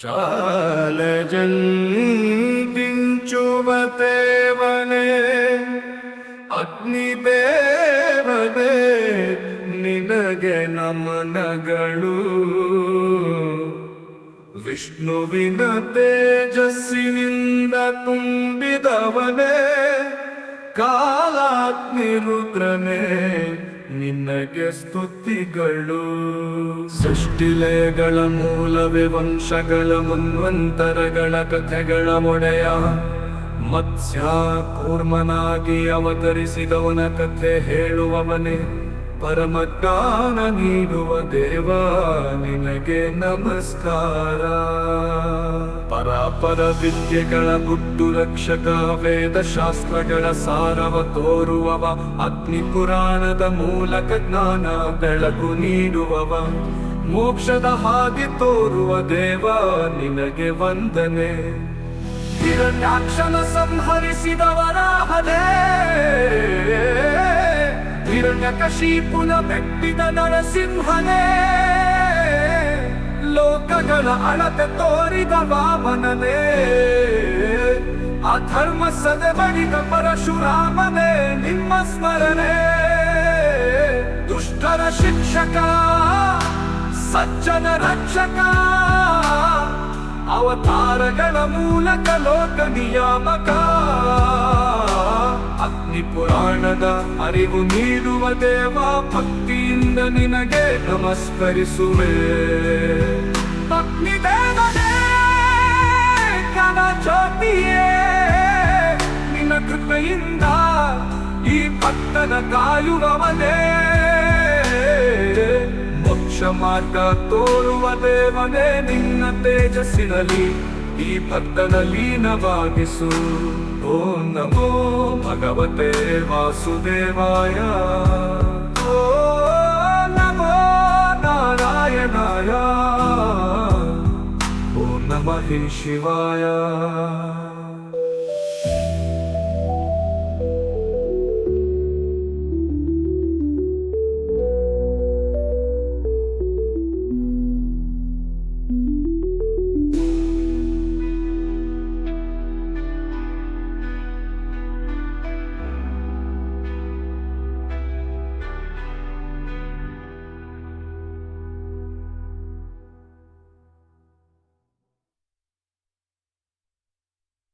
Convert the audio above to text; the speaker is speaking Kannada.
ಚಾಲಜಂತಿಂಚುವತೇವನೆ ಅಗ್ನಿದೇವನೆ ನಿನಗೆ ನಮನಗಳು. ವಿಷ್ಣುವಿನ ತೇಜಸ್ಸಿನಿಂದ ತುಂಬಿದವನೇ ಕಾಲಾಗ್ನಿ ನಿನಗೆ ಸ್ತುತಿಗಳು. ಸೃಷ್ಟಿಲಯಗಳ ಮೂಲವೇ ವಂಶಗಳ ಮುನ್ವಂತರಗಳ ಕಥೆಗಳ ಮೊಡೆಯ. ಮತ್ಸ್ಯ ಕೂರ್ಮನಾಗಿ ಅವತರಿಸಿದವನ ಕಥೆ ಹೇಳುವವನೇ. ಪರಮಜ್ಞಾನ ನೀಡುವ ದೇವ, ನಿನಗೆ ನಮಸ್ಕಾರ. ಪರಾಪರ ವಿದ್ಯೆಗಳ ಗುಟ್ಟು ರಕ್ಷಕ ವೇದ ಶಾಸ್ತ್ರಗಳ ಸಾರವ ತೋರುವವ, ಅಗ್ನಿ ಪುರಾಣದ ಮೂಲಕ ಜ್ಞಾನ ಬೆಳಕು ನೀಡುವವ. ಮೋಕ್ಷದ ಹಾದಿ ತೋರುವ ದೇವ, ನಿನಗೆ ವಂದನೆ. ಹಿರಣ್ಯಾಕ್ಷನ ಸಂಹರಿಸಿದವರ ಹದೇ ಹಿರಣ್ಯಕಶಿಪುನ ಮೆಟ್ಟಿದ ನರಸಿಂಹನೇ, ಲೋಕಗಳ ಅಳತೆ ತೋರಿದ ವಾಮನನೇ, ಅಧರ್ಮ ಸದೆ ಬಡಿದ ಪರಶುರಾಮನೇ, ನಿಮ್ಮ ಸ್ಮರಣೆ. ದುಷ್ಟರ ಶಿಕ್ಷಕ, ಸಜ್ಜನ ರಕ್ಷಕ, ಅವತಾರಗಳ ಮೂಲಕ ಲೋಕ ನಿಯಾಮಕ. ಅಗ್ನಿ ಪುರಾಣದ ಅರಿವು ನೀಡುವ ದೇವ, ಭಕ್ತಿಯಿಂದ ನಿನಗೆ ನಮಸ್ಕರಿಸುವೆ. ಪತ್ನಿ ದೇವನೇ ನಿನ್ನ ಕೃಪೆಯಿಂದ ಈ ಭಕ್ತನ ಕಾಯುವವನೇ. ಮೋಕ್ಷ ಮಾರ್ಗ ತೋರುವ ದೇವನೇ, ನಿನ್ನ ತೇಜಸ್ಸಿನಲ್ಲಿ ಈ ಭಕ್ತನ ಲೀನವಾಗಿಸು ಓ ನಮೋ ಭಗವತೆ ವಾಸುದೇವಾಯ ಓ ನಮೋ ನಾರಾಯಣಾಯ ಓ ನಮಃ ಶಿವಾಯ